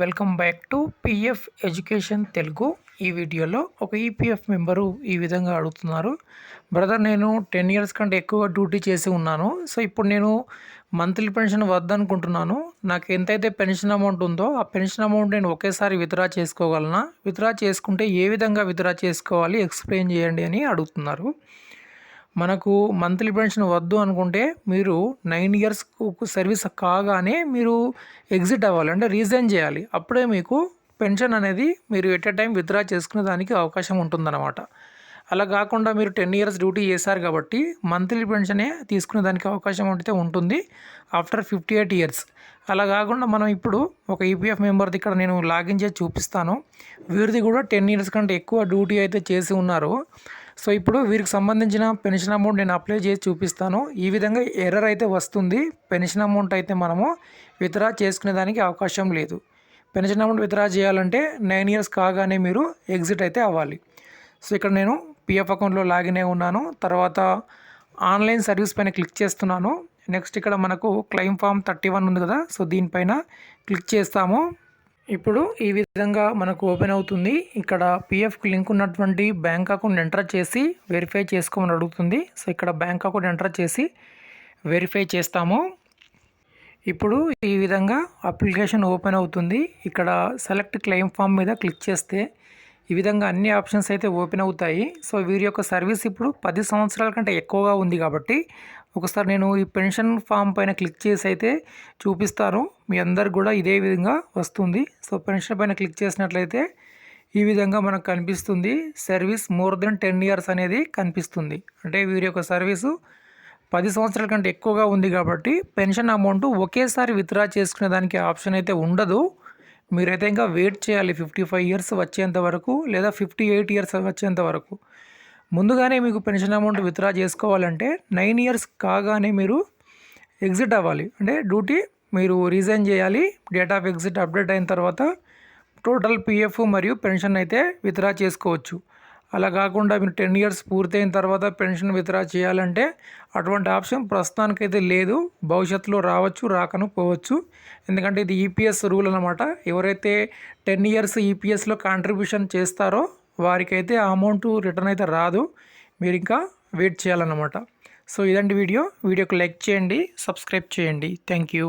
Welcome back to PF education Telugu. ఈ వీడియోలో ఒక ఈపీఎఫ్ మెంబరు ఈ విధంగా అడుగుతున్నారు. బ్రదర్ నేను టెన్ ఇయర్స్ కంటే ఎక్కువ డ్యూటీ చేసి ఉన్నాను. సో ఇప్పుడు నేను మంత్లీ పెన్షన్ వద్దనుకుంటున్నాను. నాకు ఎంతైతే పెన్షన్ అమౌంట్ ఉందో ఆ పెన్షన్ అమౌంట్ నేను ఒకేసారి విత్డ్రా చేసుకోగలనా? విత్డ్రా చేసుకుంటే ఏ విధంగా విత్డ్రా చేసుకోవాలి? ఎక్స్ప్లెయిన్ చేయండి అని అడుగుతున్నారు. మనకు మంత్లీ పెన్షన్ వద్దు అనుకుంటే మీరు నైన్ ఇయర్స్ సర్వీస్ కాగానే మీరు ఎగ్జిట్ అవ్వాలి అంటే రీజైన్ చేయాలి. అప్పుడే మీకు పెన్షన్ అనేది మీరు ఎట్ ఎ టైం విత్డ్రా చేసుకునే దానికి అవకాశం ఉంటుందన్నమాట. అలా కాకుండా మీరు టెన్ ఇయర్స్ డ్యూటీ చేశారు కాబట్టి మంత్లీ పెన్షనే తీసుకునే దానికి అవకాశం ఉంటే ఉంటుంది ఆఫ్టర్ ఫిఫ్టీ ఎయిట్ ఇయర్స్. అలా కాకుండా మనం ఇప్పుడు ఒక ఈపీఎఫ్ మెంబర్ది ఇక్కడ నేను లాగిన్ చేసి చూపిస్తాను. వీరిది కూడా టెన్ ఇయర్స్ కంటే ఎక్కువ డ్యూటీ అయితే చేసి ఉన్నారు. సో ఇప్పుడు వీరికి సంబంధించిన పెన్షన్ అమౌంట్ నేను అప్లై చేసి చూపిస్తాను. ఈ విధంగా ఎర్రర్ అయితే వస్తుంది. పెన్షన్ అమౌంట్ అయితే మనము విత్డ్రా చేసుకునే దానికి అవకాశం లేదు. పెన్షన్ అమౌంట్ విత్డ్రా చేయాలంటే నైన్ ఇయర్స్ కాగానే మీరు ఎగ్జిట్ అయితే అవ్వాలి. సో ఇక్కడ నేను పిఎఫ్ అకౌంట్లో లాగిన్ అయి ఉన్నాను. తర్వాత ఆన్లైన్ సర్వీస్ పైన క్లిక్ చేస్తున్నాను. నెక్స్ట్ ఇక్కడ మనకు క్లెయిమ్ ఫామ్ థర్టీ వన్ ఉంది కదా సో దీనిపైన క్లిక్ చేస్తాము. ఇప్పుడు ఈ విధంగా మనకు ఓపెన్ అవుతుంది. ఇక్కడ పిఎఫ్కి లింక్ ఉన్నటువంటి బ్యాంక్ అకౌంట్ ఎంటర్ చేసి వెరిఫై చేసుకోమని అడుగుతుంది. సో ఇక్కడ బ్యాంక్ అకౌంట్ ఎంటర్ చేసి వెరిఫై చేస్తాము. ఇప్పుడు ఈ విధంగా అప్లికేషన్ ఓపెన్ అవుతుంది. ఇక్కడ సెలెక్ట్ క్లెయిమ్ ఫామ్ మీద క్లిక్ చేస్తే ఈ విధంగా అన్ని ఆప్షన్స్ అయితే ఓపెన్ అవుతాయి. సో వీరి యొక్క సర్వీస్ ఇప్పుడు పది సంవత్సరాల కంటే ఎక్కువగా ఉంది కాబట్టి ఒకసారి నేను ఈ పెన్షన్ ఫామ్ పైన క్లిక్ చేసి అయితే చూపిస్తాను. మీ అందరికి కూడా ఇదే విధంగా వస్తుంది. సో పెన్షన్ పైన క్లిక్ చేసినట్లయితే ఈ విధంగా మనకు కనిపిస్తుంది. Service more than ten years అనేది కనిపిస్తుంది. అంటే వీరి యొక్క సర్వీసు పది సంవత్సరాల కంటే ఎక్కువగా ఉంది కాబట్టి పెన్షన్ అమౌంట్ ఒకేసారి విత్డ్రా చేసుకునే దానికి ఆప్షన్ అయితే ఉండదు. మీరైతే ఇంకా వెయిట్ చేయాలి ఫిఫ్టీ ఫైవ్ ఇయర్స్ వచ్చేంత వరకు లేదా ఫిఫ్టీ ఎయిట్ ఇయర్స్ వచ్చేంత వరకు. ముందుగానే మీకు పెన్షన్ అమౌంట్ విత్డ్రా చేసుకోవాలంటే నైన్ ఇయర్స్ కాగానే మీరు ఎగ్జిట్ అవ్వాలి. అంటే డ్యూటీ మీరు రీజైన్ చేయాలి డేట్ ఆఫ్ ఎగ్జిట్ అప్డేట్ అయిన తర్వాత టోటల్ పిఎఫ్ మరియు పెన్షన్ అయితే విత్డ్రా చేసుకోవచ్చు. అలా కాకుండా మీరు టెన్ ఇయర్స్ పూర్తయిన తర్వాత పెన్షన్ విత్డ్రా చేయాలంటే అటువంటి ఆప్షన్ ప్రస్తుతానికైతే లేదు. భవిష్యత్తులో రావచ్చు రాకను పోవచ్చు ఎందుకంటే ఇది ఈపీఎస్ రూల్ అనమాట ఎవరైతే టెన్ ఇయర్స్ ఈపీఎస్లో కాంట్రిబ్యూషన్ చేస్తారో వారికైతే ఆ అమౌంట్ రిటర్న్ అయితే రాదు. మీరు ఇంకా వెయిట్ చేయాలన్నమాట. సో ఇదండి వీడియో. వీడియోకి లైక్ చేయండి సబ్స్క్రైబ్ చేయండి. Thank you.